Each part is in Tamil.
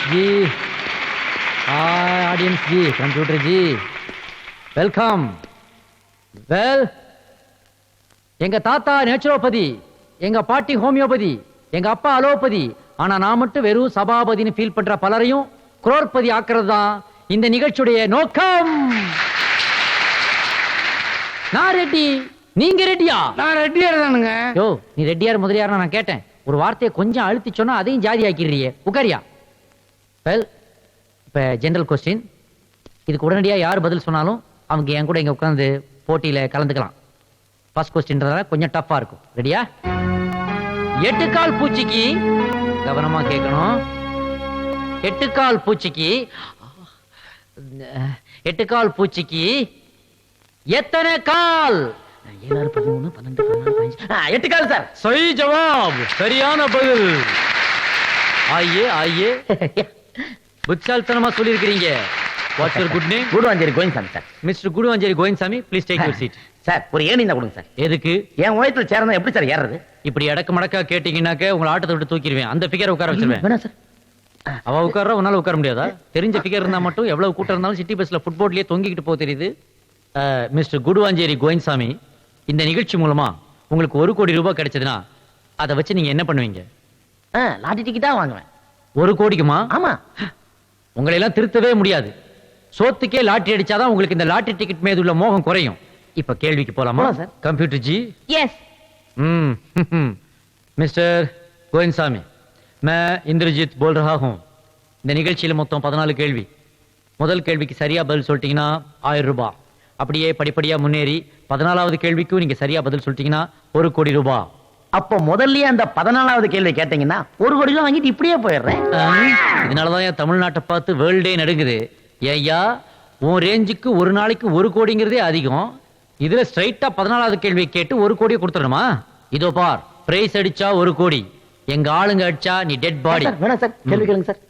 Audience ji audience ji computer ji. Welcome well எங்க தாத்தா நேச்சுரோபதி எங்க பாட்டி ஹோமியோபதி எங்க அப்பா அலோபதி ஆனா நான் மட்டும் வெறும் சபாபதின்னு ஃபீல் பண்ற பலரையும் குரோர்பதி ஆக்குறது தான் இந்த நிகழ்ச்சியுடைய நோக்கம். நான் ரெட்டி நீங்க ரெட்டியா? நான் ரெட்டியார் தானுங்க. யோ நீ ரெட்டியார் முதலியார் நான் கேட்டேன். ஒரு வார்த்தையை கொஞ்சம் அழுத்தி சொன்னா அதையும் ஜாதி ஆக்கிடுறியே உட்காரியா? வெல் இப்ப ஜெனரல் கொஸ்டின் இதுக்கு உடனடியா யார் பதில் சொன்னாலும் அவங்க என் கூட இங்க உட்கார்ந்து போட்டியில கலந்துக்கலாம். ஃபர்ஸ்ட் கொஸ்டின்றதால கொஞ்சம் டஃப்பா இருக்கும். ரெடியா எட்டுக்கால் பூச்சிக்கு கவனமா கேட்கணும். எட்டுக்கால் பூச்சிக்கு எட்டுக்கால் பூச்சிக்கு எத்தனை கால்? ஏழாறு பதிமூணு பன்னெண்டு பதினாலு பதினஞ்சு. ஆ, எட்டு கால் சார். சரி ஜவாப். சரியான பதில். ஆயே ஆயே புத்தால்தனமா சொல்லியிருக்கிறீங்க. What's your good name Guruvancheri Koyinsami sir. Mister Kuduvancheri Koyinsami please take your seat sir ஒரு ஏணி தான் கொடுங்க சார். எதுக்கு? என் உயரத்துல சேர்ந்தா எப்படி சார் ஏறது இப்படி அடக்க மடக்கா கேட்டீங்கன்னாக்க உங்களை ஆட்டத்தை விட்டு தூக்கிடுவேன். அந்த ஃபிகர் உட்கார வச்சிருவேன். வேணாம் சார். அவ உட்கார்ற உன்னால உட்கார முடியாதா? தெரிஞ்ச ஃபிகர் இருந்தா மட்டும் எவ்வளவு கூட்டம் இருந்தாலும் சிட்டி பஸ்ல ஃபுட்போர்ட்லயே தொங்கிக்கிட்டு போக தெரியுது. மிஸ்டர் குடுவாஞ்சேரி கோயின்சாமி இந்த நிகழ்ச்சி மூலமா உங்களுக்கு ஒரு கோடி ரூபாய் கிடைச்சதுன்னா அதை வச்சு நீங்க என்ன பண்ணுவீங்க? ஆ, லாட்டி டிக்கெட்டா வாங்குவேன். ஒரு கோடிக்குமா? ஆமா. உங்களை எல்லாம் திருத்தவே முடியாது. சோத்துக்கே லாட்டரி அடிச்சாதான் உங்களுக்கு இந்த லாட்டரி டிக்கெட் மீது உள்ள மோகம் குறையும். இப்ப கேள்விக்கு போலாமா? Sir. Computer ji? Yes hmm mister Koyinsami மே இந்திரஜித் போல் ரஹா இந்த நிகழ்ச்சியில் மொத்தம் பதினாலு கேள்வி. முதல் கேள்விக்கு சரியா பதில் சொல்லிட்டீங்கன்னா ஆயிரம் ரூபாய். அப்படியே படிப்படியாக முன்னேறி பதினாலாவது கேள்விக்கும் நீங்கள் சரியா பதில் சொல்லிட்டீங்கன்னா ஒரு கோடி ரூபாய். அப்போ முதல்லயே அந்த பதினாலாவது கேள்வி கேட்டீங்கன்னா ஒரு கோடி ரூபாய் வாங்கிட்டு இப்படியே போயிடுறேன். இதனாலதான் என் தமிழ்நாட்டை பார்த்து வேர்ல்டே நடுங்குது. ஏய்யா உன் ரேஞ்சுக்கு ஒரு நாளைக்கு ஒரு கோடிங்கிறதே அதிகம். இதுல ஸ்ட்ரைட்டா பதினாலாவது கேள்வி கேட்டு ஒரு கோடியை கொடுத்துடணுமா? இதோ பார் பிரைஸ் அடிச்சா ஒரு கோடி. எங்க ஆளுங்க அடிச்சா நீ டெட் பாடி வேணாம் சார் கேள்வி கேளுங்க sir.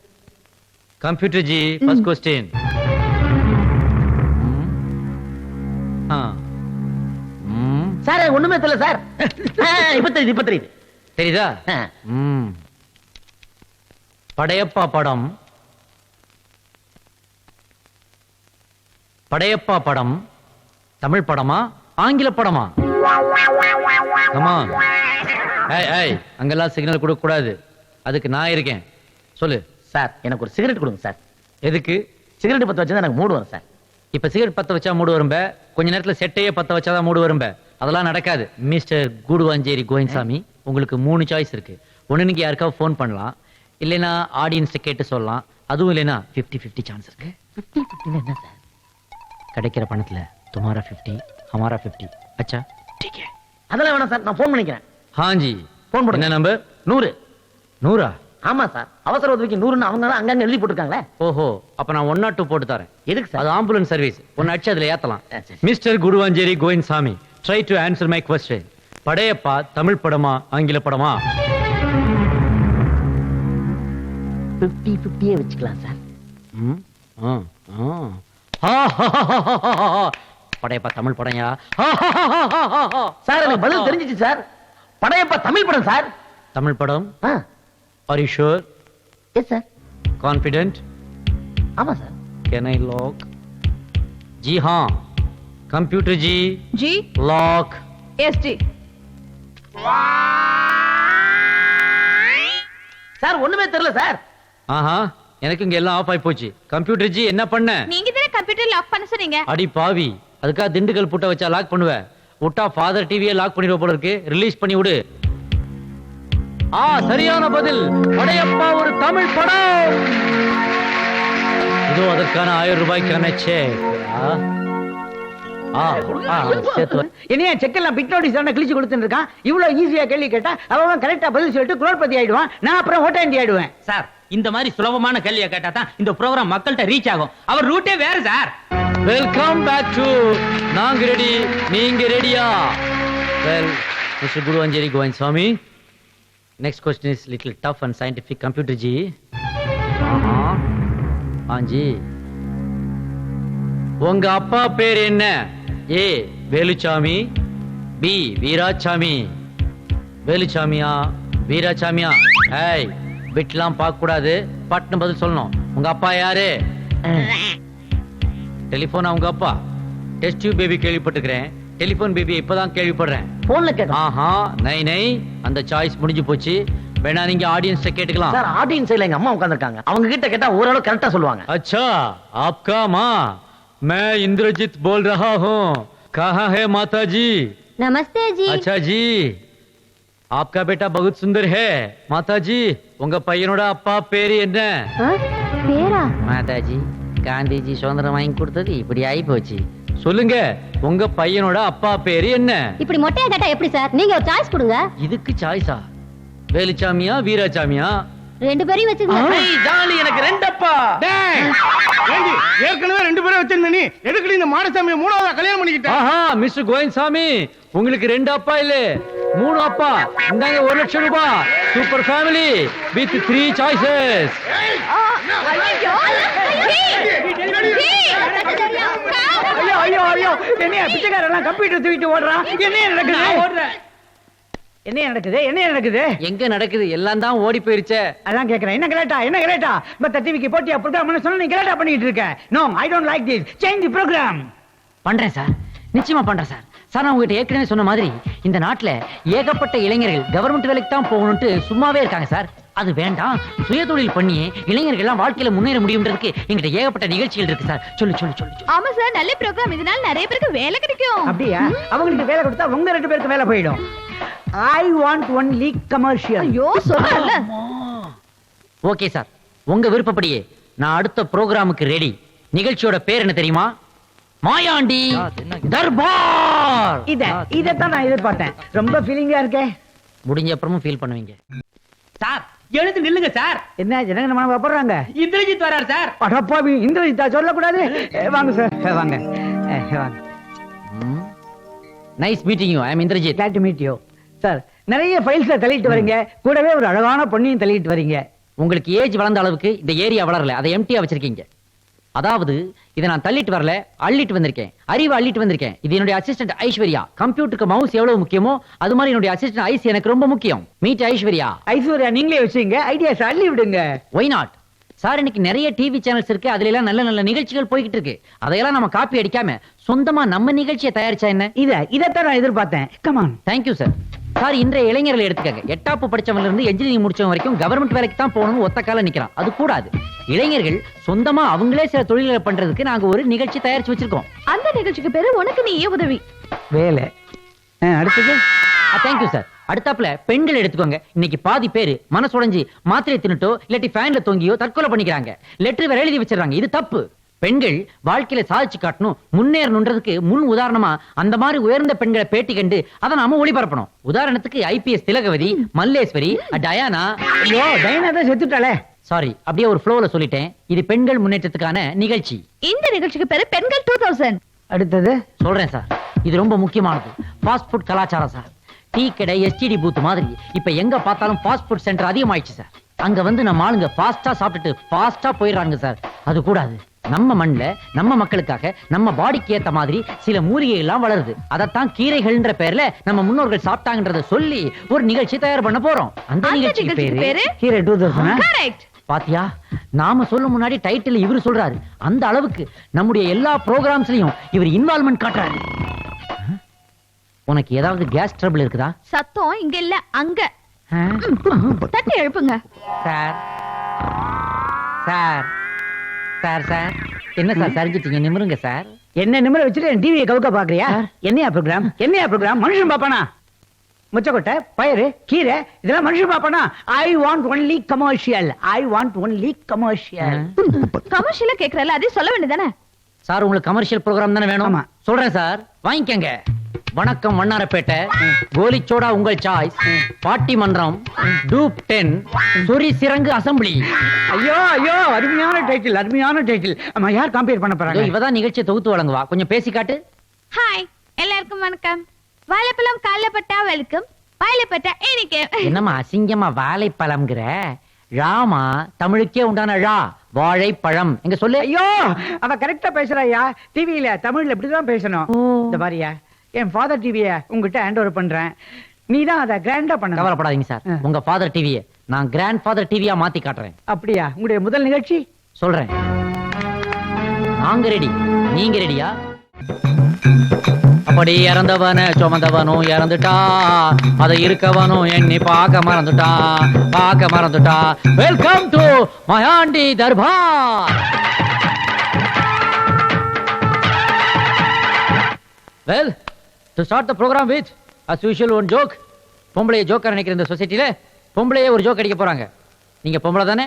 Computer ji first question sir ஒண்ணுமே தெரியல சார். இப்ப தெரியுது இப்ப தெரியுது? தெரியுதா. படையப்பா படம். படையப்பா படம். தமிழ் படமா? ஆங்கில படமா? அங்கெல்லாம் சிக்னல் கொடுக்க கூடாது அதுக்கு நான் இருக்கேன். சொல்லு. சார் எனக்கு ஒரு சிகரெட் கொடுங்க சார். எதுக்கு? சிகரெட் பத்த வச்சா எனக்கு மூடு வரும் சார். இப்ப சிகரெட் பத்த வச்சா மூடு வரும்ப? கொஞ்ச நேரத்துல செட்டையே பத்த வச்சாதான் மூடு வரும்ப? அதெல்லாம் நடக்காது. மிஸ்டர் கூடுவாஞ்சேரி கோயின்சாமி உங்களுக்கு மூணு சாய்ஸ் இருக்கு. ஒன்று யாருக்காவது ஃபோன் பண்ணலாம். இல்லைனா ஆடியன்ஸை கேட்டு சொல்லலாம். அதுவும் இல்லைனா ஃபிஃப்டி ஃபிஃப்டி சான்ஸ் இருக்கு. என்ன சார்? கிடைக்கிற பணத்தில் துமாரா ஃபிஃப்டி ஹமாரா ஃபிஃப்டி அச்சா. டீக்கே. அதெல்லாம் வேணாம் சார் நான் ஃபோன் பண்ணிக்கிறேன். ஹாஞ்சி. ஃபோன் பண்ணுங்க என்ன நம்பர் நூறு. நூறா? ஆமா சார். அவசர உதவிக்கு நூறுன்னு அவங்க தான் அங்கங்க எழுதி போட்டுருக்காங்களே? ஓஹோ அப்ப நான் ஒன் நாட் டூ போட்டு தரேன். எதுக்கு சார்? அது ஆம்புலன்ஸ் சர்வீஸ் ஒன்னு அடிச்சு அதுல ஏத்தலாம். Mister Kuduvancheri Govind Sami try to answer my question Padayappa Tamil படமா ஆங்கில படமா ஃபிஃப்டி ஃபிஃப்டியே வச்சுக்கலாம் சார் படையப்பா தமிழ் படம்யா சார் எனக்கு பதில் தெரிஞ்சிச்சு சார் படையப்பா தமிழ் படம் சார் தமிழ் படம் are you sure yes sir confident ஆமா sir can I lock ji Han computer ji. Ji. Lock. Yes sir ஒண்ணுமே தெரியல சார். ஆஹா எனக்கு இங்க எல்லாம் ஆஃப் ஆயி போச்சு. கம்ப்யூட்டர் ஜி என்ன பண்ண? நீங்க தானே கம்ப்யூட்டர் லாக் பண்ண சொன்னீங்க. அடி பாவி அதுக்கா திண்டுக்கல் புட்ட வச்சா லாக் பண்ணுவேன் விட்டா ஃபாதர் டிவியே லாக் பண்ணிடுவ போல இருக்கு. ரிலீஸ் பண்ணி விடு. ஆ சரியான பதில். படையப்பா ஒரு தமிழ் படம். இதோ அதற்கான ஆயிரம் ரூபாய்க்கான செக் என்னையா செக்கெல்லாம் பிட் நோட்டீஸ் தானே கிழிச்சு கொடுத்துட்டு இருக்கான்? இவ்வளவு ஈஸியா கேள்வி கேட்டா அவன் கரெக்டா பதில் சொல்லிட்டு குரோர்பதி ஆயிடுவான். நான் அப்புறம் ஓட்டாண்டி ஆயிடுவேன். சார் இந்த மாதிரி சுலபமான கேள்வியை கேட்டா தான் இந்த ப்ரோக்ராம் மக்கள்கிட்ட ரீச் ஆகும். அவர் ரூட்டே வேற சார். வெல்கம் பேக் டு நாங்க ரெடி நீங்க ரெடியா well mister Guruvancheri Govind Swamy next question is little tough and scientific computer ji ஆ ஜி உங்க அப்பா பேர் என்ன? ஏ வேலுச்சாமி. பி வீராசாமி வேலுச்சாமியா வீராசாமியா ஏய் விட்லாம் பார்க்க கூடாது பட்னு பதில் சொல்லணும். உங்க அப்பா யாரு? டெலிபோனா உங்க அப்பா? டெஸ்ட் டியூப் பேபி கேள்விப்பட்டுக்கிறேன் டெலிபோன் பேபி இப்பதான் கேள்விப்படுறேன். போன்ல கேட்க ஆஹா நை நை. அந்த சாய்ஸ் முடிஞ்சு போச்சு. வேணா நீங்க ஆடியன்ஸ் கேட்டுக்கலாம். சார் ஆடியன்ஸ் இல்ல எங்க அம்மா உட்கார்ந்திருக்காங்க. அவங்க கிட்ட கேட்டா ஓரளவு கரெக்டா சொல்லுவாங்க. அச்சா ஆப்கா மா मैं इंद्रजीत बोल रहा हूँ कहाँ है माता जी நமஸ்தே ஜி अच्छा जी आपका बेटा बहुत सुंदर है माता जी உங்க பையனோட அப்பா பேரு என்ன ஆ, பேரா மாதாஜி காந்திஜி சுதந்திரம் வாங்கி கொடுத்தது இப்படி ஆகி போச்சு சொல்லுங்க உங்க பையனோட அப்பா பேரு என்ன இப்படி மொட்டையா கேட்டா எப்படி சார் நீங்க ஒரு சாய்ஸ் கொடுங்க இதுக்கு சாய்ஸா வேலுச்சாமியா வீராசாமியா ரெண்டு பேரையும் வச்சுக்கோங்க ஏய், ஜாலி எனக்கு ரெண்டப்பா ஏண்டி, ஏற்கனவே ரெண்டு பேரும் வச்சிருந்த நீ எதுக்கு இந்த மாடசாமியை மூணாவதா கல்யாணம் பண்ணிக்கிட்ட ஆஹா மிஸ்டர் கோவிந்த்சாமி உங்களுக்கு ரெண்டு அப்பா இல்ல மூணு அப்பா இந்தாங்க ஒரு லட்சம் ரூபாய் super family with three choices ஐயோ ஐயோ ஐயோ என்னைய பிச்சைக்காரெல்லாம் கம்ப்யூட்டர் தூக்கிட்டு ஓடுறான் என்ன நடக்குது என்ன நடக்குது? என்ன நடக்குது? எங்க நடக்குது? எல்லாம் தான் ஓடி போயிருச்சே. அதான் கேக்குறேன். என்ன கிரேட்டா என்ன கிரேட்டா மத்த டிவிக்கு போட்டியா ப்ரோக்ராம் சொன்னா நீ கிரேட்டா பண்ணிட்டு இருக்க. No I don't like this change the program பண்றேன் சார். நிச்சயமா பண்றேன் சார். சார் நான் உங்ககிட்ட ஏற்கனவே சொன்ன மாதிரி இந்த நாட்டுல ஏகப்பட்ட இளைஞர்கள் கவர்மெண்ட் வேலைக்கு தான் போகணும்ட்டு சும்மாவே இருக்காங்க சார். அது வேண்டாம். சுயதொழில் பண்ணி இளைஞர்கள் எல்லாம் வாழ்க்கையில முன்னேற முடியும்ன்றதுக்கு எங்கிட்ட ஏகப்பட்ட நிகழ்ச்சிகள் இருக்கு சார். சொல்லு சொல்லு சொல்லு சொல்லு. ஆமா சார் நல்ல ப்ரோக்ராம் இதனால நிறைய பேருக்கு வேலை கிடைக்கும். அப்படியா? அவங்களுக்கு வேலை கொடுத்தா உங்க ரெண்டு பேருக்கு வேலை போயிடும். ஐ வாண்ட் ஒன்லி கமர்ஷியல் ஐயோ சொல்றல ஓகே சார். உங்க விருப்பப்படியே நான் அடுத்த ப்ரோக்ராமுக்கு ரெடி நிகழ்ச்சியோட பேர் என்ன தெரியுமா? மாயாண்டி தர்பார். இத இதத்தான் நான் எதிர்பார்த்தேன். ரொம்ப ஃபீலிங்கா இருக்கே. முடிஞ்ச அப்புறமும் ஃபீல் பண்ணுவீங்க. சார் எழுந்து நில்லுங்க சார். என்ன ஜனங்க நம்ம போடுறாங்க இந்திரஜித் வரார் சார். அடப்பாவி இந்திரஜித்தா சொல்லக்கூடாது. வாங்க சார். வாங்க. வாங்க. Nice meeting you I am Indrajit glad to meet you. Sir நிறைய ஃபைல்ஸ்ல தள்ளிட்டு வரீங்க. கூடவே ஒரு அழகான பொண்ணையும் தள்ளிட்டு வரீங்க. உங்களுக்கு ஏஜ் வளர்ந்த அளவுக்கு இந்த ஏரியா வளரல. அதை எம்டியா வச்சிருக்கீங்க. அதாவது இதை நான் தள்ளிட்டு வரல அள்ளிட்டு வந்திருக்கேன். அறிவு அள்ளிட்டு வந்திருக்கேன். இது என்னுடைய அசிஸ்டன்ட் ஐஸ்வர்யா. கம்ப்யூட்டருக்கு மவுஸ் எவ்வளவு முக்கியமோ அது மாதிரி என்னுடைய அசிஸ்டன்ட் ஐஸ் எனக்கு ரொம்ப முக்கியம். மீட் ஐஸ்வர்யா. ஐஸ்வர்யா நீங்களே வச்சுங்க ஐடியாஸ் அள்ளி விடுங்க. ஒய் நாட் சார் இன்னைக்கு நிறைய டிவி சேனல்ஸ் இருக்கு. அதுல எல்லாம் நல்ல நல்ல நிகழ்ச்சிகள் போய்கிட்டு இருக்கு. அதையெல்லாம் நம்ம காப்பி அடிக்காம சொந்தமா நம்ம நிகழ்ச்சியை தயாரிச்சா என்ன? இத இதத்தான் நான் எதிர்பார்த்தேன். கமான் தேங்க்யூ சார் சார் இன்றைய இளைஞர்களை எடுத்துக்கங்க. எட்டாப்பு படிச்சவங்க இருந்து என்ஜினியரிங் முடிச்சவங்க வரைக்கும் கவர்மெண்ட் வேலைக்கு தான் போகணும்னு ஒத்த கால நிக்கிறான். அது கூடாது. இளைஞர்கள் சொந்தமா அவங்களே சில தொழில்களை பண்றதுக்கு நாங்க ஒரு நிகழ்ச்சி தயாரிச்சு வச்சிருக்கோம். அந்த நிகழ்ச்சிக்கு பேரு உனக்கு நீயே உதவி. வேலை. அடுத்தது? தேங்க்யூ சார் அடுத்தாப்புல பெண்கள் எடுத்துக்கோங்க. இன்னைக்கு பாதி பேரு மனசுடைஞ்சு மாத்திரை தின்னுட்டோ இல்லாட்டி ஃபேன்ல தொங்கியோ தற்கொலை பண்ணிக்கிறாங்க. லெட்டர் வேற எழுதி வச்சிடறாங்க. இது தப்பு. பெண்கள் வாழ்க்கையில சாதிச்சு காட்டணும் முன்னேறணுன்றதுக்கு முன் உதாரணமா அந்த மாதிரி உயர்ந்த பெண்களை பேட்டி கண்டு அதை நாம ஒளிபரப்பணும். உதாரணத்துக்கு ஐபிஎஸ் திலகவதி மல்லேஸ்வரி டயானா. ஐயோ டைனா தான் செத்துட்டாளே. சாரி அப்படியே ஒரு ஃப்ளோல சொல்லிட்டேன். இது பெண்கள் முன்னேற்றத்துக்கான நிகழ்ச்சி. இந்த நிகழ்ச்சிக்கு பேரு பெண்கள் டூ தௌசண்ட் அடுத்தது? சொல்றேன் சார். இது ரொம்ப முக்கியமானது. ஃபாஸ்ட் ஃபுட் கலாச்சாரம் சார். டீ கடை எஸ்டிடி பூத் மாதிரி. இப்ப எங்க பார்த்தாலும் ஃபாஸ்ட் ஃபுட் சென்டர் அதிகமாயிடுச்சு சார். அங்க வந்து நம்ம ஆளுங்க ஃபாஸ்டா சாப்பிட்டுட்டு ஃபாஸ்டா போயிடுறாங்க சார். அது கூடாது. நம்ம மண்ணுல நம்ம மக்களுக்காக நம்ம பாடிக்கு ஏத்த மாதிரி சில மூலிகை எல்லாம் வளருது. அதைத்தான் கீரைகள்ன்ற பேர்ல நம்ம முன்னோர்கள் சாப்பிட்டாங்கன்றத சொல்லி ஒரு நிகழ்ச்சி தயார் பண்ண போறோம். அந்த நிகழ்ச்சிக்கு பேரு டூ தௌசண்ட் கரெக்ட் பாத்தியா? நாம சொல்ல முன்னாடி டைட்டில் இவர் சொல்றாரு. அந்த அளவுக்கு நம்முடைய எல்லா ப்ரோகிராம்ஸ்லயும் இவர் இன்வால்மெண்ட் காட்டுறாரு? உனக்கு ஏதாவது கேஸ் ட்ரபிள் இருக்குதா? சத்தம் இங்க இல்ல அங்க? தட்டி எழுப்புங்க. சார். சார். Sir sir. என்ன சார் சரிஞ்சிட்டீங்க? நிமிருங்க சார். என்ன நிமிர வச்சுட்டு டிவியை கவுக்க பாக்குறியா? என்னையா ப்ரோக்ராம் என்னையா ப்ரோக்ராம் மனுஷன் பாப்பானா? முச்சக்கொட்டை பயிறு கீரை இதெல்லாம் மனுஷன் பாப்பானா? I want only commercial I want only commercial கமர்ஷியலா கேக்குறல அதே சொல்ல வேண்டியதானே சார் உங்களுக்கு கமர்ஷியல் ப்ரோக்ராம் தானே வேணும். சொல்றேன் சார். வாங்கிக்கங்க. வணக்கம் வண்ணாரப்பேட்டை கோலிச்சோடா உங்கள் சாய்ஸ் பாட்டி மன்றம் டூப் டென் சொரி சிறங்கு அசம்பிளி ஐயோ ஐயோ அருமையான டைட்டில் அருமையான டைட்டில் ஆமா யார் கம்பேர் பண்ண போறாங்க? இவதான் நிகழ்ச்சியை தொகுத்து வழங்குவா. கொஞ்சம் பேசி காட்டு. ஹாய் எல்லாருக்கும் வணக்கம். வாழைப்பழம் காலைல பட்டா வெல்கம் வாழைப்பட்டா எனக்கு என்னம்மா அசிங்கமா வாழைப்பழம்ங்கிற? ராமா தமிழுக்கே உண்டான ழா வாழைப்பழம். எங்க சொல்லு. ஐயோ அவ கரெக்டா பேசுறாயா டிவியில தமிழ்ல இப்படிதான் பேசணும். இந்த பாரியா. என் ஃபாதர் டிவிய உங்ககிட்ட ஹேண்ட் ஓவர் பண்றேன். நீ தான் அதை கிராண்டா பண்ண கவலைப்படாதீங்க சார். உங்க ஃபாதர் டிவியை நான் கிராண்ட் ஃபாதர் டிவியா மாத்தி காட்டுறேன். அப்படியா? உங்களுடைய முதல் நிகழ்ச்சி? சொல்றேன். நாங்க ரெடி நீங்க ரெடியா அப்படி இறந்தவன சுமந்தவனும் இறந்துட்டா. அதை இருக்கவனும் எண்ணி பார்க்க மறந்துட்டா. பார்க்க மறந்துட்டா. Welcome to Mayandi Darbar well to start the program with as usual one joke பொம்பளைய ஜோக்கர் நினைக்கிற இந்த சொசைட்டில பொம்பளையே ஒரு ஜோக் அடிக்க போறாங்க. நீங்க பொம்பளை தானே?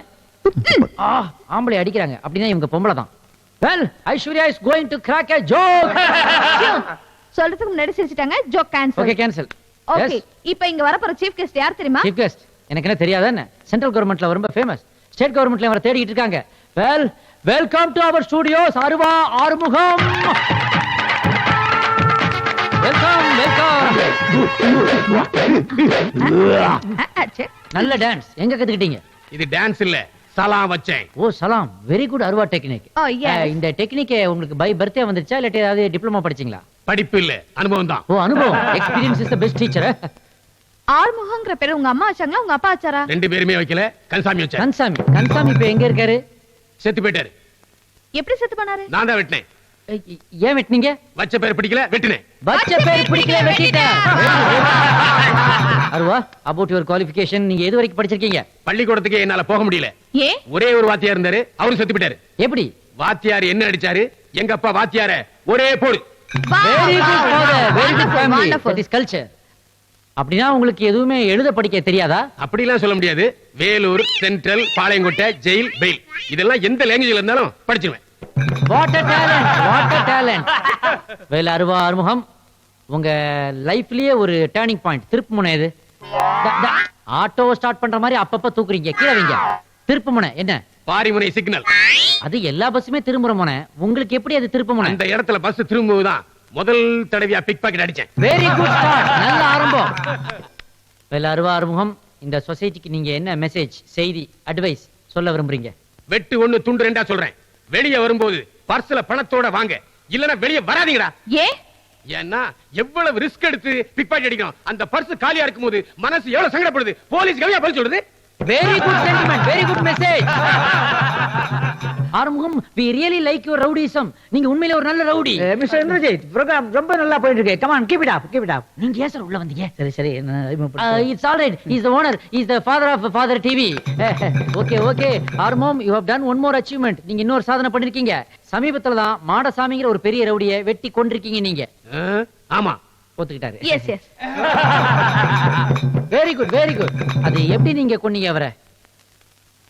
ஆ ஆம்பளை அடிக்கிறாங்க. அப்படின்னா இவங்க பொம்பளை தான். Well Aishwarya is going to crack a joke சொல்றதுக்கு முன்னாடி சிரிச்சிட்டாங்க. Joke okay cancel cancel okay இப்போ இங்க வரப்போற சீஃப் கெஸ்ட் யார் தெரியுமா? சீஃப் கெஸ்ட் எனக்கு என்ன தெரியாதா என்ன? சென்ட்ரல் கவர்மெண்ட்ல ரொம்ப ஃபேமஸ் ஸ்டேட் கவர்மெண்ட்ல அவரை தேடிட்டு இருக்காங்க. Well welcome to our studios Aruva Arumugam. Welcome welcome. நல்ல டான்ஸ் எங்க கத்துக்கிட்டீங்க? இது டான்ஸ் இல்ல. சலாம் வச்சேன். ஓ சலாம். Very good Aruva technique Oh. இந்த டெக்னிக்கே உங்களுக்கு பை பர்த்டே வந்துருச்சா? இல்லாட்டி ஏதாவது டிப்ளமா படிச்சீங்களா? படிப்பு இல்ல. அனுபவம் தான். ஓ அனுபவம். Experience is the best teacher ஆறுமுகங்கிற பேரு உங்க அம்மா வச்சாங்களா? உங்க அப்பா வச்சாரா? ரெண்டு பேருமே வைக்கல. கன்சாமி வச்சேன். கன்சாமி. கன்சாமி இப்ப எங்க இருக்காரு? செத்து போயிட்டாரு. எப்படி செத்து பண்ணாரு நான் தான் வெட்டினேன். ஏன் வெட்டினீங்க? வச்ச பேர் பிடிக்கல வெட்டினேன். பச்ச பேர் பிடிக்கல வெட்டிட்டேன் அருவா அபவுட் யுவர் குவாலிஃபிகேஷன் நீங்க எது வரைக்கும் படிச்சிருக்கீங்க? பள்ளிக்கூடத்துக்கே என்னால போக முடியல. ஏன் ஒரே ஒரு வாத்தியார் இருந்தாரு அவரும் செத்து போயிட்டாரு எப்படி? வாத்தியார் என்ன அடிச்சாரு எங்க அப்பா வாத்தியார? ஒரே போடு. Very good father very good family. That is culture அப்படின்னா உங்களுக்கு எதுவுமே எழுத படிக்க தெரியாதா? அப்படிலாம் சொல்ல முடியாது. Vellore central Palayamkottai jail bail. இதெல்லாம் எந்த லாங்குவேஜ்ல இருந்தாலும் படிச்சிருவேன். What a talent what a talent Vela Aruva Arumugam உங்க லைஃப்லயே ஒரு டேர்னிங் பாயிண்ட் திருப்பு முனை எது ஆட்டோ ஸ்டார்ட் பண்ற மாதிரி அப்பப்ப தூக்குறீங்க கீழே வைங்க. திருப்பு முனை என்ன? பாரிமுனை சிக்னல் அது எல்லா பஸ்ஸுமே திரும்புற முனை. உங்களுக்கு எப்படி அது திருப்பு முனை அந்த இடத்துல பஸ் திரும்புவதுதான் முதல் தடவையா பிக் பாக்கெட் அடிச்சேன். வெரி குட் நல்ல ஆரம்பம். வேல அருவா அறுமுகம் இந்த சொசைட்டிக்கு நீங்க என்ன மெசேஜ் செய்தி அட்வைஸ் சொல்ல விரும்புறீங்க? வெட்டு ஒண்ணு துண்டு ரெண்டா சொல்றேன். வெளிய வரும்போது பர்ஸ்ல பணத்தோட வாங்க. இல்லனா வெளிய வராதீங்கடா. ஏன் ஏன்னா எவ்வளவு ரிஸ்க் எடுத்து பிக் பாக்கெட் அடிக்கணும். அந்த பர்ஸ் காலியா இருக்கும்போது மனசு எவ்வளவு சங்கடப்படுது? போலீஸ் கவியா பதில் சொல்றது very good sentiment very good message Arumugam we really like your rowdyism நீங்க உண்மையில ஒரு நல்ல ரவுடி மிஸ்டர் இந்திரஜித் ப்ரோக்ராம் ரொம்ப நல்லா போயிட்டு இருக்கு come on keep it up keep it up நீங்க ஏன் சார் உள்ள வந்தீங்க? சரி சரி it's all right is the owner is the father of father TV okay okay ஆர்மோம் you have done one more achievement நீங்க இன்னொரு சாதனை பண்ணிருக்கீங்க. சமீபத்துல தான் மாடசாமிங்கிற ஒரு பெரிய ரவுடியை வெட்டி கொண்டிருக்கீங்க நீங்க. ஆமா. ஒத்துக்கிட்டாரு. Yes yes very good very good அது எப்படி நீங்க கொன்னீங்க அவரை?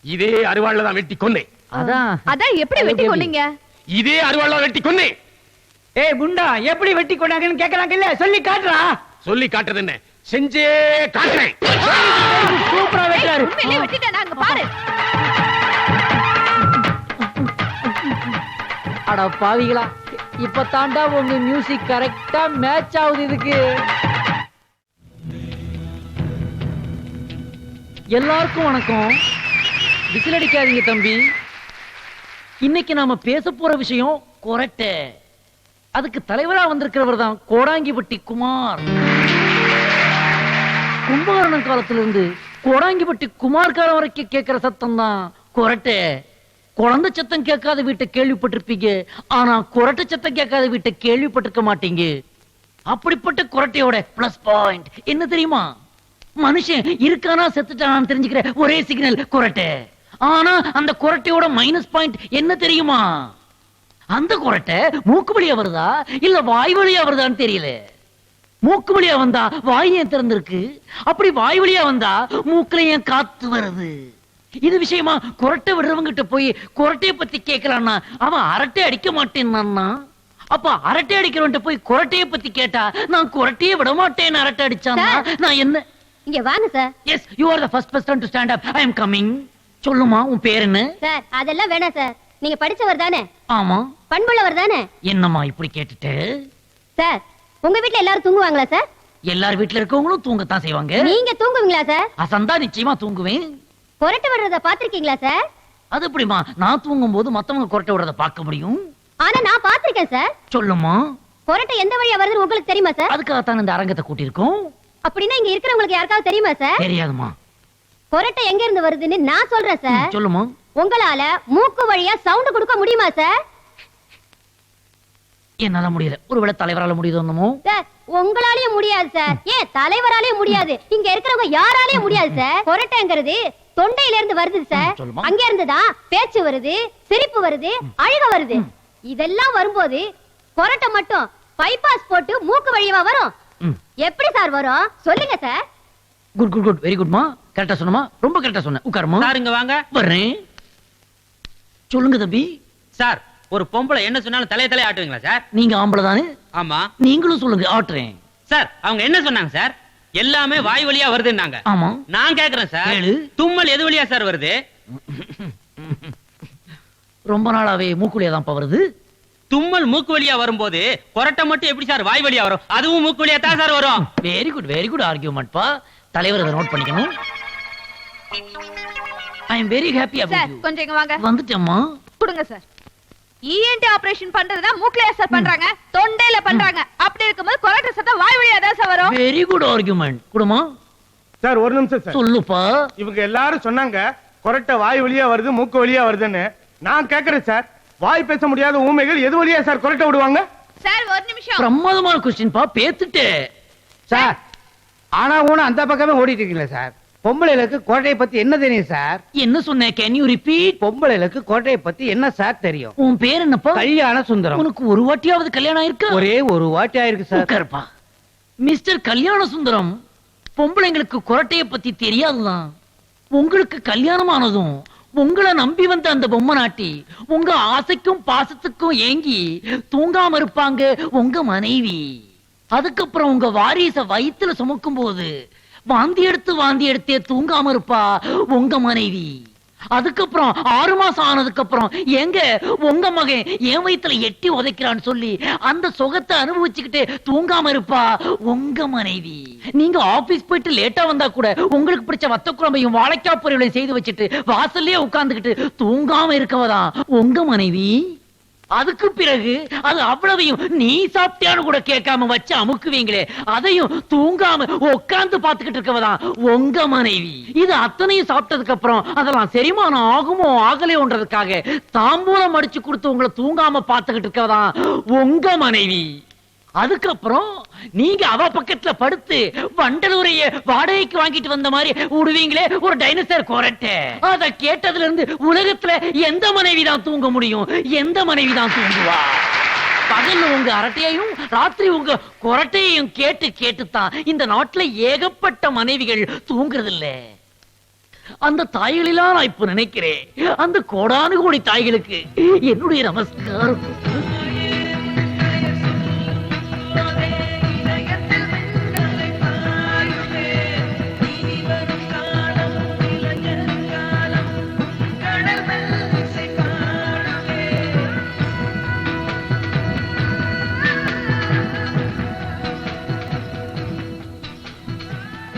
இதே அருவாள்ல தான் வெட்டி கொன்னேன். அதான் அதான் எப்படி அது வெட்டி எப்படி? கொன்னீங்க? இதே அருவாள்ல தான் வெட்டி கொன்னேன். ஏய் முண்டா எப்படி வெட்டி கொண்டாங்கன்னு கேட்கறாங்க இல்ல? சொல்லி காட்டுறா. சொல்லி காட்டுறது என்ன? செஞ்சே காட்டுறேன். சூப்பரா ஏய், வெட்டாரு உண்மையிலேயே வெட்டிட்டானா? அங்க பாரு. அட பாவிகளா. இப்ப தாண்டா உங்க மியூசிக் கரெக்டா மேட்ச் ஆகுது இதுக்கு. எல்லாருக்கும் வணக்கம். விசில் அடிக்காதீங்க தம்பி. இன்னைக்கு நாம பேச போற விஷயம் கொரட்டை. அதுக்கு தலைவரா வந்திருக்கிறவர் தான் கோடாங்கிப்பட்டி குமார். கும்பகர்ணன் காலத்துல இருந்து கோடாங்கிப்பட்டி குமார் காலம் வரைக்கும் கேட்கிற சத்தம் தான் கொரட்டை. குழந்தை சத்தம் கேட்காத வீட்டை கேள்விப்பட்டிருப்பீங்க ஆனா குரட்டை சத்தம் கேட்காத வீட்டை கேள்விப்பட்டிருக்க மாட்டீங்க. அப்படிப்பட்ட குரட்டையோட பிளஸ் பாயிண்ட் என்ன தெரியுமா? மனுஷன் இருக்கானா செத்துட்டானான்னு தெரிஞ்சுக்கிற ஒரே சிக்னல் குரட்டை. ஆனா அந்த குரட்டையோட மைனஸ் பாயிண்ட் என்ன தெரியுமா? அந்த குரட்டை மூக்கு வழியா வருதா இல்ல வாய் வழியா வருதான்னு தெரியல. மூக்கு வழியா வந்தா வாய் ஏன் திறந்திருக்கு? அப்படி வாய் வழியா வந்தா மூக்குல ஏன் காத்து வருது? இது விஷயமா குரட்டை விடுறவங்கிட்ட போய் குரட்டைய பத்தி கேட்கலான்னா அவன் அரட்டை அடிக்க மாட்டேன்னா அப்ப அரட்டை அடிக்கிறவன்ட்ட போய் குரட்டைய பத்தி கேட்டா நான் குரட்டையே விட மாட்டேன் அரட்டை அடிச்சான்னா நான் என்ன? இங்க வாங்க sir. Yes you are the first person to stand up I am coming சொல்லுமா உன் பேர் என்ன? சார் அதெல்லாம் வேணாம் சார். நீங்க படிச்சவர் தானே? ஆமா. பண்புள்ளவர் தானே? என்னம்மா இப்படி கேட்டுட்டு? சார் உங்க வீட்ல எல்லாரும் தூங்குவாங்களா சார்? எல்லார் வீட்ல இருக்கவங்களும் தூங்கத்தான் செய்வாங்க. நீங்க தூங்குவீங்களா சார்? அசந்தா நிச்சயமா தூங்குவேன். புரட்டு விடுறத பாத்திருக்கீங்களா சார் அது எப்படிமா நான் தூங்கும் போது மத்தவங்க குரட்டை விடுறத பார்க்க முடியும்? ஆனா நான் பாத்திருக்கேன் சார் சொல்லுமா புரட்டு எந்த வழியா வருதுன்னு உங்களுக்கு தெரியுமா சார் அதுக்காகத்தான் இந்த அரங்கத்தை கூட்டியிருக்கோம்? அப்படின்னா இங்க இருக்கிறவங்களுக்கு யாருக்காவது தெரியுமா சார் தெரியாதுமா கொரட்டை எங்க இருந்து வருதுன்னு நான் சொல்றேன் சார் சொல்லுமா உங்களால மூக்கு வழியா சவுண்ட் கொடுக்க முடியுமா சார் என்னால முடியல. ஒருவேளை தலைவரால முடியுதோ சார் உங்களாலயும் முடியாது சார் ஏன் தலைவராலயும் முடியாது. இங்க இருக்கிறவங்க யாராலயும் முடியாது சார் கொரட்டைங்கிறது தொண்டையில இருந்து வருது சார். அங்க இருந்து தான் பேச்சு வருது சிரிப்பு வருது அழுக வருது. இதெல்லாம் வரும்போது கொரட்டை மட்டும் பைபாஸ் போட்டு மூக்கு வழியவா வரும். எப்படி சார் வரும்? சொல்லுங்க sir. Good good good very குட்மா கரெக்டா சொன்னமா? ரொம்ப கரெக்டா சொன்னேன். உட்காருமா? சார் இங்க வாங்க. வர்றேன். சொல்லுங்க தம்பி. சார் ஒரு பொம்பளை என்ன சொன்னாலும் தலைய தலைய ஆட்டுவீங்களா சார்? நீங்க ஆம்பளை தானே? ஆமா. நீங்களும் சொல்லுங்க ஆட்டுறேன். சார் அவங்க என்ன சொன்னாங்க சார்? எல்லாமே வாய் வழியா வருதுன்னாங்க. ஆமா. நான் கேக்குறேன் சார். தும்மல் எது வழியா சார் வருது? ரொம்ப நாளாவே மூக்குலியா தான் வருது. தும்மல் மூக்கு வழியா வரும்போது கொரட்டை மட்டும் எப்படி சார் வாய் வழியா வரும்? அதுவும் மூக்கு வழியா தான் சார் வரும். Very good very good argument பா. தலைவர் இதை நோட் பண்ணிக்கணும். I am very happy about you கொஞ்சம் வாங்க. வந்துட்டேம்மா. கொடுங்க சார். இஎன்டி ஆபரேஷன் பண்றதுனா மூக்குல சார் பண்றாங்க? தொண்டையில பண்றாங்க. அப்படி இருக்கும்போது கொரட்டை சத்தம் வாய் வழியா தான் சார் வரும். வெரி குட் ஆர்கியூமெண்ட் குடுமா? சார் ஒரு நிமிஷம் சார் சொல்லுப்பா. இவங்க எல்லாரும் சொன்னாங்க கொரட்டை வாய் வழியா வருது மூக்கு வழியா வருதுன்னு. நான் கேக்குறேன் சார் வாய் பேச முடியாத ஊமைகள் எது வழியா சார் கொரட்டை விடுவாங்க? சார் ஒரு நிமிஷம். பிரமாதமான கொஸ்டின் பா. பேத்துட்டே சார் ஆனா ஊனா அந்த பக்கமே ஓடிட்டு இருக்கீங்களா சார் பொம்பளைகளுக்கு கோட்டையை பத்தி என்ன தெரியும் சார்? என்ன சொன்னேன் கேன் யூ ரிப்பீட் பொம்பளைகளுக்கு கோட்டையை பத்தி என்ன சார் தெரியும்? உன் பேர் என்னப்பா? கல்யாண சுந்தரம். உனக்கு ஒரு வாட்டியாவது கல்யாணம் ஆயிருக்கா? ஒரே ஒரு வாட்டி ஆயிருக்கு சார். உட்காருப்பா. மிஸ்டர் கல்யாண சுந்தரம் பொம்பளைங்களுக்கு குரட்டைய பத்தி தெரியாதுதான். உங்களுக்கு கல்யாணம் ஆனதும் உங்களை நம்பி வந்த அந்த பொம்மை நாட்டி உங்க ஆசைக்கும் பாசத்துக்கும் ஏங்கி தூங்காம இருப்பாங்க உங்க மனைவி. அதுக்கப்புறம் உங்க வாரிச வயித்துல சுமக்கும் போது வாந்தி எடுத்து வாந்தி எடுத்தே தூங்காம இருப்பா உங்க மனைவி. அதுக்கப்புறம் ஆறு மாசம் ஆனதுக்கு அப்புறம் எங்க உங்க மகன் என் வயிற்றுல எட்டி உதைக்கிறான்னு சொல்லி அந்த சுகத்தை அனுபவிச்சுக்கிட்டு தூங்காம இருப்பா உங்க மனைவி. நீங்க ஆபீஸ் போயிட்டு லேட்டா வந்தா கூட உங்களுக்கு பிடிச்ச வத்த குழம்பையும் வாழைக்காய் பொரியலையும் செய்து வச்சுட்டு வாசல்லயே உட்கார்ந்துகிட்டு தூங்காம இருக்கவதான் உங்க மனைவி. அதுக்கு பிறகு அது அவ்வளவையும் நீ சாப்பிட்டியான்னு கூட கேட்காம வச்சு அமுக்குவீங்களே அதையும் தூங்காம உட்கார்ந்து பாத்துக்கிட்டு இருக்கவதான் உங்க மனைவி. இது அத்தனையும் சாப்பிட்டதுக்கு அப்புறம் அதெல்லாம் செரிமானம் ஆகுமோ ஆகலையோன்றதுக்காக தாம்பூலம் அடிச்சு கொடுத்து உங்களை தூங்காம பாத்துக்கிட்டு இருக்கவதான் உங்க மனைவி. அதுக்கப்புறம் நீங்க அவ பக்கத்துல படுத்து வண்டலூரைய வாடகைக்கு வாங்கிட்டு வந்த மாதிரி விடுவீங்களே ஒரு டைனோசர் கொரட்டை. அத கேட்டதுல இருந்து உலகத்துல எந்த மனைவி தான் தூங்க முடியும்? எந்த மனைவி தான் தூங்குவா? பகல்ல உங்க அரட்டையையும் ராத்திரி உங்க கொரட்டையையும் கேட்டு கேட்டுத்தான் இந்த நாட்டுல ஏகப்பட்ட மனைவிகள் தூங்குறது இல்ல அந்த தாய்களெல்லாம் நான் இப்ப நினைக்கிறேன். அந்த கோடானு கோடி தாய்களுக்கு என்னுடைய நமஸ்காரம்.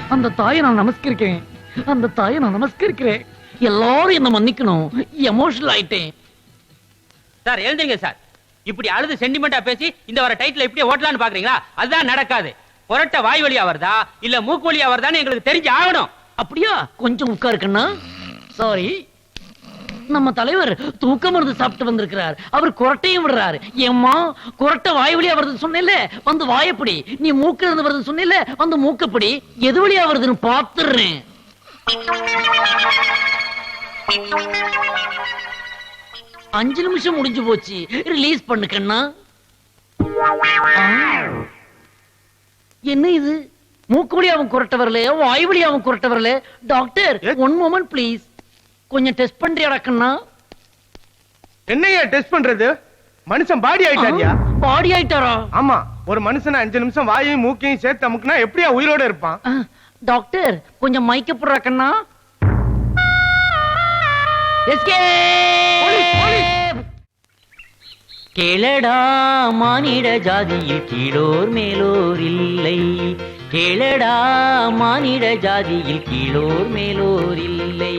அந்த தாயை நான் நமஸ்கரிக்கிறேன். அந்த தாயை நான் நமஸ்கரிக்கிறேன். எல்லாரும் என்ன மன்னிக்கணும். எமோஷனல் ஆயிட்டேன். சார் எழுந்துங்க சார். இப்படி அழுது சென்டிமெண்டா பேசி இந்த வர டைட்டில் இப்படியே ஓட்டலாம்னு பாக்குறீங்களா? அதுதான் நடக்காது. கொரட்டை வாய் வழியா வருதா இல்ல மூக்கு வழியா வருதான்னு எங்களுக்கு தெரிஞ்சு ஆகணும். அப்படியா? கொஞ்சம் உட்காருக்கண்ணா சாரி நம்ம தலைவர் தூக்க மருந்து சாப்பிட்டு வந்திருக்கிறார். அவர் குரட்டையும் விடுறாரு. ஏம்மா குரட்டை வாய் வழியா வருதுன்னு சொன்னேல்ல? வந்து வாயப்படி நீ மூக்குல இருந்து வருதுன்னு சொன்னேல்ல? வந்து மூக்கப்படி எது வழியா வருதுன்னு பாத்துடுறேன் அஞ்சு நிமிஷம் முடிஞ்சு போச்சு. ரிலீஸ் பண்ணு கண்ணா. என்ன இது? மூக்கு வழி அவன் குரட்ட வரல வாய் வழி அவன் குரட்ட வரல? டாக்டர்? ஒன் மொமெண்ட் ப்ளீஸ் கொஞ்சம் டெஸ்ட் பண்றியா கண்ணா என்னையா டெஸ்ட் பண்றது? மனுஷன் பாடி ஆயிட்டாரியா? பாடி ஆயிட்டாரா? ஆமா ஒரு மனுஷன் அஞ்சு நிமிஷம் வாயையும் மூக்கையும் சேர்த்து அமுக்குனா எப்படியா உயிரோட இருப்பான்? டாக்டர் கொஞ்சம் மைக்க போடுறா கண்ணா. Escape! கேளடா மானிட ஜாதியில் கீழோர் மேலோர் இல்லை. கேளடா மானிட ஜாதியில் கீழோர் மேலோர் இல்லை.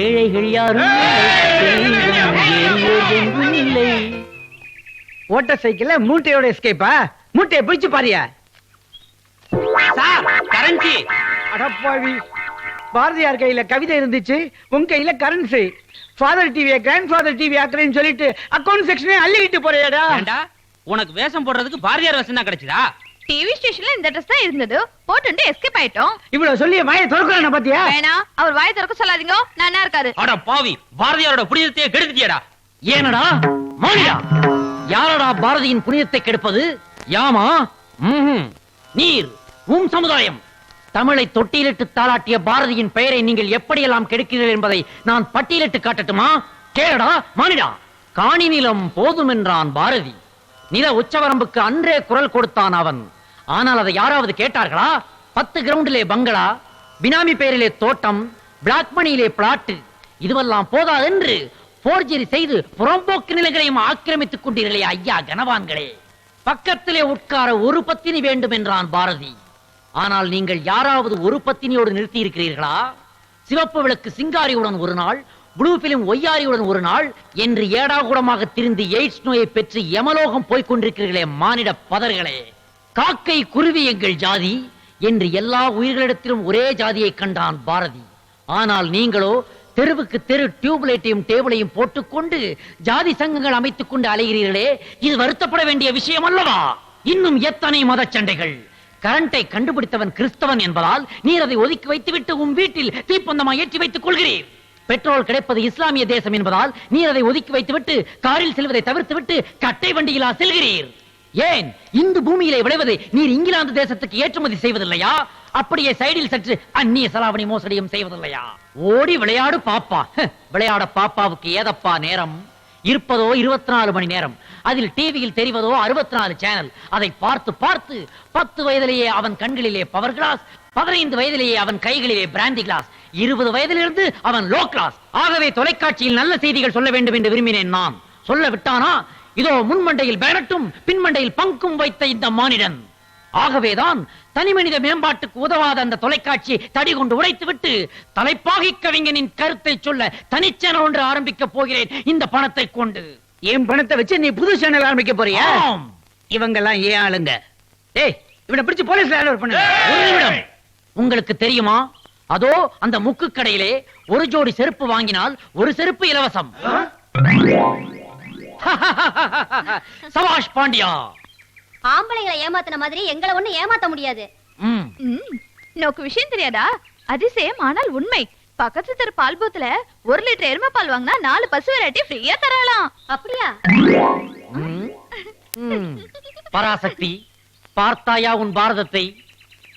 ஏழைகள் யாரும் என்றும் இல்லை. ஓட்ட சைக்கிள்ல மூட்டையோட எஸ்கேப்பா மூட்டையை பிடிச்சு பாரியா? சார் கரன்சி அடப்பாவி பாரதியார் கையில கவிதை இருந்துச்சு உன் கையில கரன்சி ஃபாதர் டிவியை கிராண்ட் ஃபாதர் டிவி ஆக்குறேன்னு சொல்லிட்டு அக்கௌண்ட் செக்ஷனே அள்ளிக்கிட்டு போறியாடா. உனக்கு வேஷம் போடுறதுக்கு பாரதியார் வேஷம் தான் கிடைச்சதா? டிவி ஸ்டேஷன்ல இந்த ட்ரெஸ் தான் இருந்தது. போட்டுட்டு எஸ்கேப் ஆயிட்டோம். இவ்வளவு சொல்லி வாயை திறக்கிறான பாத்தியா? வேணாம் அவர் வாய் திறக்க சொல்லாதீங்க. நான் என்ன இருக்காரு? அட பாவி பாரதியாரோட புனிதத்தையே கெடுத்துட்டியடா. ஏனடா? மானியா யாரடா பாரதியின் புனிதத்தை கெடுப்பது? யாமா. நீர் உம் சமுதாயம். தமிழை தொட்டிலிட்டு தாளாட்டிய பாரதியின் பெயரை நீங்கள் எப்படியெல்லாம் கெடுக்கிறீர்கள் என்பதை நான் பட்டியலிட்டு காட்டட்டுமா? கேளடா மானிடா. காணி நிலம் போதும் என்றான் பாரதி. நில உச்சவரம்புக்கு அன்றே குரல் கொடுத்தான் அவன். ஆனால் அதை யாராவது கேட்டார்களா? பத்து கிரவுண்டிலே பங்களா பினாமி பெயரிலே தோட்டம் பிளாக் மணியிலே பிளாட்டு. இதுவெல்லாம் போதாதென்று போர்ஜரி செய்து புறம்போக்கு நிலைகளையும் ஆக்கிரமித்துக் கொண்டீர்களே ஐயா கனவான்களே. பக்கத்திலே உட்கார ஒரு பத்தினி வேண்டும் என்றான் பாரதி. ஆனால் நீங்கள் யாராவது ஒரு பத்தினியோடு நிறுத்தி இருக்கிறீர்களா சிவப்பு விளக்கு சிங்காரியுடன் ஒரு நாள் ப்ளூ பிலிம் ஒய்யாரியுடன் ஒரு நாள் என்று ஏடாகுடமாக திரிந்து எய்ட்ஸ் நோயை பெற்று யமலோகம் போய்க் கொண்டிருக்கிறீர்களே மானிட பதர்களே. காக்கை குருவி எங்கள் ஜாதி என்று எல்லா உயிர்களிடத்திலும் ஒரே ஜாதியை கண்டான் பாரதி. ஆனால் நீங்களோ தெருவுக்கு தெரு டியூப்லைட்டையும் டேபிளையும் போட்டுக்கொண்டு ஜாதி சங்கங்கள் அமைத்துக் கொண்டு அலைகிறீர்களே இது வருத்தப்பட வேண்டிய விஷயம் அல்லவா? இன்னும் எத்தனை மத சண்டைகள்? கரண்டை கண்டுபிடித்தவன் கிறிஸ்தவன் என்பதால் நீர் அதை ஒதுக்கி வைத்துவிட்டு உன் வீட்டில் தீப்பந்தமாய் ஏற்றி வைத்துக் கொள்கிறீர் பெட்ரோல் கிடைப்பது இஸ்லாமிய தேசம் என்பதால் நீர் அதை ஒதுக்கி வைத்துவிட்டு காரில் செல்வதை தவிர்த்துவிட்டு கட்டை வண்டியிலா செல்கிறீர். ஏன்? இந்து பூமியிலே விளைவதை நீர் இங்கிலாந்து தேசத்துக்கு ஏற்றுமதி செய்வதில்லையா? அப்படியே சைடில் சற்று அந்நிய செலாவணி மோசடியும் செய்வதில்லையா? ஓடி விளையாடு பாப்பா. விளையாட பாப்பாவுக்கு ஏதப்பா நேரம்? இருப்பதோ இருபத்தி நாலு மணி நேரம்? அதில் டிவியில் தெரிவதோ அறுபத்தி நாலு சேனல்? அதை பார்த்து பார்த்து பத்து வயதிலேயே அவன் கண்களிலே பவர் கிளாஸ் பதினைந்து வயதிலேயே அவன் கைகளிலே பிராந்தி கிளாஸ் இருபது வயதிலிருந்து அவன் லோ கிளாஸ் ஆகவே தொலைக்காட்சியில் நல்ல செய்திகள் சொல்ல வேண்டும் என்று விரும்பினேன் நான். சொல்ல விட்டானா? இதோ முன்மண்டையில் பேனட்டும் பின்மண்டையில் பங்கும் வைத்த இந்த மானிடன். ஆகவேதான் தனிமனித மேம்பாட்டுக்கு உதவாத அந்த தொலைக்காட்சி தடி கொண்டு உடைத்து விட்டு தலைப்பாகி கவிஞனின் கருத்தை சொல்ல தனிச்சேனல் ஒன்று ஆரம்பிக்க போகிறேன். இந்த பணத்தை கொண்டு. என் பணத்தை வச்சு நீ புது சேனல் ஆரம்பிக்க போறியா? ஆம். இவங்க எல்லாம் ஏன் ஆளுங்க? ஏய் இவனை பிடிச்சு போலீஸ்ல ஹேண்ட் பண்ணு. ஒரு நிமிடம். உங்களுக்கு தெரியுமா? அதோ அந்த முக்கு கடையிலே ஒரு ஜோடி செருப்பு வாங்கினால் ஒரு செருப்பு இலவசம். சபாஷ் பாண்டியா. ஆம்பளைங்களை ஏமாத்தின மாதிரி எங்களை ஒண்ணு ஏமாத்த முடியாது. ம். ம், நோக்கு விஷயம் தெரியாதா? அதிசயம் ஆனால் உண்மை. பக்கத்து தெரு பால் பூத்துல ஒரு லிட்டர் எருமை பால் வாங்கினா நாலு பசு வெரைட்டி ஃப்ரீயா தரலாம். அப்படியா. பராசக்தி பார்த்தாயா உன் பாரதத்தை?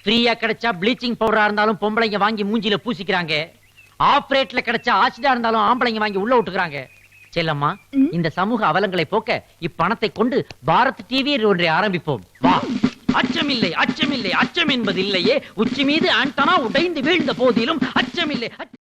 ஃப்ரீயா கிடைச்சா ப்ளீச்சிங் பவுடரா இருந்தாலும் பொம்பளைங்க வாங்கி மூஞ்சில பூசிக்கிறாங்க. ஆஃப் ரேட்ல கிடைச்சா ஆசிடா இருந்தாலும் ஆம்பளைங்க வாங்கி உள்ள விட்டுக்கிறாங்க. செல்லம்மா இந்த சமூக அவலங்களை போக்க இப்பணத்தை கொண்டு பாரத் டிவி ஒன்றை ஆரம்பிப்போம். வா. அச்சமில்லை அச்சமில்லை அச்சம் என்பது இல்லையே உச்சி மீது ஆண்டனா உடைந்து வீழ்ந்த போதிலும் அச்சமில்லை அச்ச-